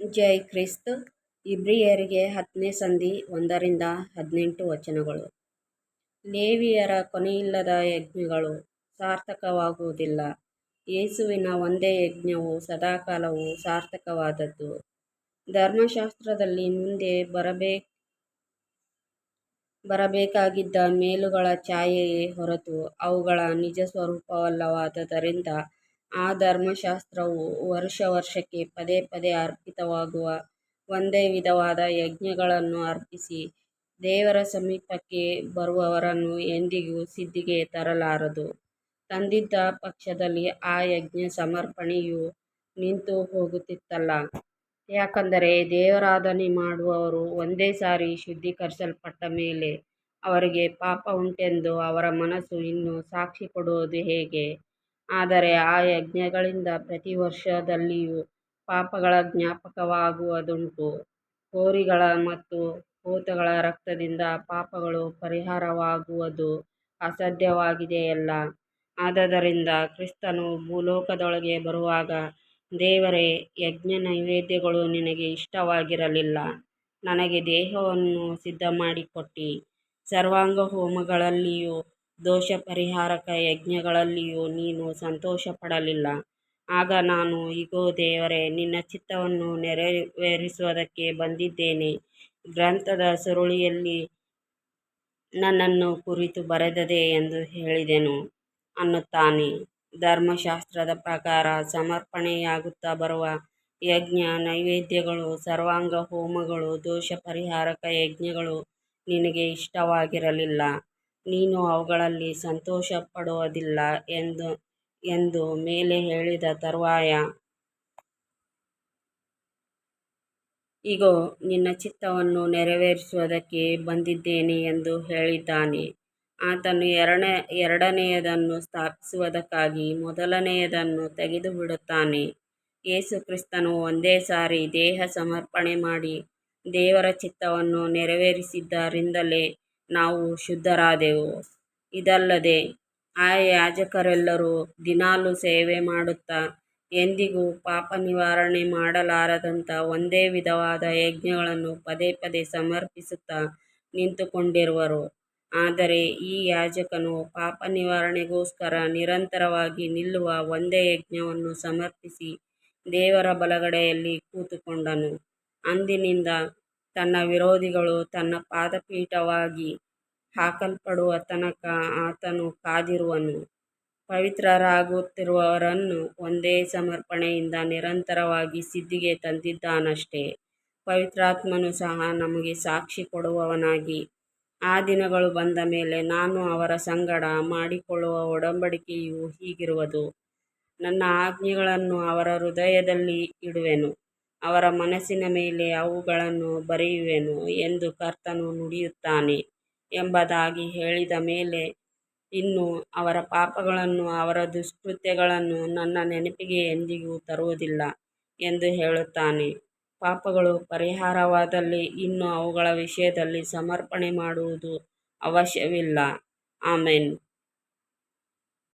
ಜೈ ಕ್ರಿಸ್ತ. ಇಬ್ರಿಯರಿಗೆ ಹತ್ತನೇ ಸಂಧಿ ಒಂದರಿಂದ ಹದಿನೆಂಟು ವಚನಗಳು. ಲೇವಿಯರ ಕೊನೆಯಿಲ್ಲದ ಯಜ್ಞಗಳು ಸಾರ್ಥಕವಾಗುವುದಿಲ್ಲ. ಯೇಸುವಿನ ಒಂದೇ ಯಜ್ಞವು ಸದಾಕಾಲವೂ ಸಾರ್ಥಕವಾದದ್ದು. ಧರ್ಮಶಾಸ್ತ್ರದಲ್ಲಿ ಮುಂದೆ ಬರಬೇ, ಬರಬೇಕಾಗಿದ್ದ ಮೇಲುಗಳ ಛಾಯೆಯೇ ಹೊರತು ಅವುಗಳ ನಿಜ ಸ್ವರೂಪವಲ್ಲವಾದ್ದರಿಂದ ಆ ಧರ್ಮಶಾಸ್ತ್ರವು ವರ್ಷ ವರ್ಷಕ್ಕೆ ಪದೇ ಪದೇ ಅರ್ಪಿತವಾಗುವ ಒಂದೇ ವಿಧವಾದ ಯಜ್ಞಗಳನ್ನು ಅರ್ಪಿಸಿ ದೇವರ ಸಮೀಪಕ್ಕೆ ಬರುವವರನ್ನು ಎಂದಿಗೂ ಸಿದ್ಧಿಗೆ ತರಲಾರದು. ತಂದಿದ್ದ ಪಕ್ಷದಲ್ಲಿ ಆ ಯಜ್ಞ ಸಮರ್ಪಣೆಯು ನಿಂತು ಹೋಗುತ್ತಿತ್ತಲ್ಲ. ಯಾಕಂದರೆ ದೇವರಾಧನೆ ಮಾಡುವವರು ಒಂದೇ ಸಾರಿ ಶುದ್ಧೀಕರಿಸಲ್ಪಟ್ಟ ಮೇಲೆ ಅವರಿಗೆ ಪಾಪ ಉಂಟೆಂದು ಅವರ ಮನಸ್ಸು ಇನ್ನೂ ಸಾಕ್ಷಿ ಕೊಡುವುದು ಹೇಗೆ? ಆದರೆ ಆ ಯಜ್ಞಗಳಿಂದ ಪ್ರತಿ ವರ್ಷದಲ್ಲಿಯೂ ಪಾಪಗಳ ಜ್ಞಾಪಕವಾಗುವುದುಂಟು. ಹೋರಿಗಳ ಮತ್ತು ಹೋತಗಳ ರಕ್ತದಿಂದ ಪಾಪಗಳು ಪರಿಹಾರವಾಗುವುದು ಅಸಾಧ್ಯವಾಗಿದೆಯಲ್ಲ. ಆದ್ದರಿಂದ ಕ್ರಿಸ್ತನು ಭೂಲೋಕದೊಳಗೆ ಬರುವಾಗ ದೇವರೇ, ಯಜ್ಞ ನೈವೇದ್ಯಗಳು ನಿನಗೆ ಇಷ್ಟವಾಗಿರಲಿಲ್ಲ, ನನಗೆ ದೇಹವನ್ನು ಸಿದ್ಧ ಮಾಡಿಕೊಟ್ಟಿ ಸರ್ವಾಂಗಹೋಮಗಳಲ್ಲಿಯೂ ದೋಷಪರಿಹಾರಕ ಯಜ್ಞಗಳಲ್ಲಿಯೂ ನೀನು ಸಂತೋಷಪಡಲಿಲ್ಲ. ಆಗ ನಾನು, ಇಗೋ ದೇವರೇ, ನಿನ್ನ ಚಿತ್ತವನ್ನು ನೆರವೇರಿಸುವುದಕ್ಕೆ ಬಂದಿದ್ದೇನೆ, ಗ್ರಂಥದ ಸುರುಳಿಯಲ್ಲಿ ನನ್ನನ್ನು ಕುರಿತು ಬರೆದದೆ ಎಂದು ಹೇಳಿದೆನು ಅನ್ನುತ್ತಾನೆ. ಧರ್ಮಶಾಸ್ತ್ರದ ಪ್ರಕಾರ ಸಮರ್ಪಣೆಯಾಗುತ್ತಾ ಬರುವ ಯಜ್ಞ ನೈವೇದ್ಯಗಳು, ಸರ್ವಾಂಗ ಹೋಮಗಳು ದೋಷ ಪರಿಹಾರಕ ಯಜ್ಞಗಳು ನಿನಗೆ ಇಷ್ಟವಾಗಿರಲಿಲ್ಲ, ನೀನು ಅವುಗಳಲ್ಲಿ ಸಂತೋಷಪಡುವುದಿಲ್ಲ ಎಂದು ಎಂದು ಮೇಲೆ ಹೇಳಿದ ತರುವಾಯ, ಇಗೋ, ನಿನ್ನ ಚಿತ್ತವನ್ನು ನೆರವೇರಿಸುವುದಕ್ಕೆ ಬಂದಿದ್ದೇನೆ ಎಂದು ಹೇಳಿದ್ದಾನೆ. ಆತನು ಎರಡನೆಯದನ್ನು ಸ್ಥಾಪಿಸುವುದಕ್ಕಾಗಿ ಮೊದಲನೆಯದನ್ನು ತೆಗೆದುಬಿಡುತ್ತಾನೆ. ಯೇಸು ಕ್ರಿಸ್ತನು ಒಂದೇ ಸಾರಿ ದೇಹ ಸಮರ್ಪಣೆ ಮಾಡಿ ದೇವರ ಚಿತ್ತವನ್ನು ನೆರವೇರಿಸಿದ್ದರಿಂದಲೇ ನಾವು ಶುದ್ಧರಾದೆವು. ಇದಲ್ಲದೆ ಆ ಯಾಜಕರೆಲ್ಲರೂ ದಿನಾಲೂ ಸೇವೆಮಾಡುತ್ತಾ ಎಂದಿಗೂ ಪಾಪ ನಿವಾರಣೆ ಮಾಡಲಾರದಂಥ ಒಂದೇ ವಿಧವಾದ ಯಜ್ಞಗಳನ್ನು ಪದೇ ಪದೇ ಸಮರ್ಪಿಸುತ್ತಾ ನಿಂತುಕೊಂಡಿರುವರು. ಆದರೆ ಈ ಯಾಜಕನು ಪಾಪ ನಿವಾರಣೆಗೋಸ್ಕರ ನಿರಂತರವಾಗಿ ನಿಲ್ಲುವ ಒಂದೇ ಯಜ್ಞವನ್ನು ಸಮರ್ಪಿಸಿ ದೇವರ ಬಲಗಡೆಯಲ್ಲಿ ಕೂತುಕೊಂಡನು. ಅಂದಿನಿಂದ ತನ್ನ ವಿರೋಧಿಗಳು ತನ್ನ ಪಾದಪೀಠವಾಗಿ ಹಾಕಲ್ಪಡುವ ತನಕ ಆತನು ಕಾದಿರುವನು. ಪವಿತ್ರರಾಗುತ್ತಿರುವವರನ್ನು ಒಂದೇ ಸಮರ್ಪಣೆಯಿಂದ ನಿರಂತರವಾಗಿ ಸಿದ್ಧಿಗೆ ತಂದಿದ್ದಾನಷ್ಟೇ. ಪವಿತ್ರಾತ್ಮನು ಸಹ ನಮಗೆ ಸಾಕ್ಷಿ ಕೊಡುವವನಾಗಿ, ಆ ದಿನಗಳು ಬಂದ ಮೇಲೆ ನಾನು ಅವರ ಸಂಗಡ ಮಾಡಿಕೊಳ್ಳುವ ಒಡಂಬಡಿಕೆಯು ಹೀಗಿರುವುದು, ನನ್ನ ಆಜ್ಞೆಗಳನ್ನು ಅವರ ಹೃದಯದಲ್ಲಿ ಇಡುವೆನು, ಅವರ ಮನಸ್ಸಿನ ಮೇಲೆ ಅವುಗಳನ್ನು ಬರೆಯುವೆನು ಎಂದು ಕರ್ತನು ನುಡಿಯುತ್ತಾನೆ ಎಂಬುದಾಗಿ ಹೇಳಿದ ಮೇಲೆ, ಇನ್ನು ಅವರ ಪಾಪಗಳನ್ನು ಅವರ ದುಷ್ಕೃತ್ಯಗಳನ್ನು ನನ್ನ ನೆನಪಿಗೆ ಎಂದಿಗೂ ತರುವುದಿಲ್ಲ ಎಂದು ಹೇಳುತ್ತಾನೆ. ಪಾಪಗಳು ಪರಿಹಾರವಾದಲ್ಲಿ ಇನ್ನು ಅವುಗಳ ವಿಷಯದಲ್ಲಿ ಸಮರ್ಪಣೆ ಮಾಡುವುದು ಅವಶ್ಯವಿಲ್ಲ. ಆಮೆನ್.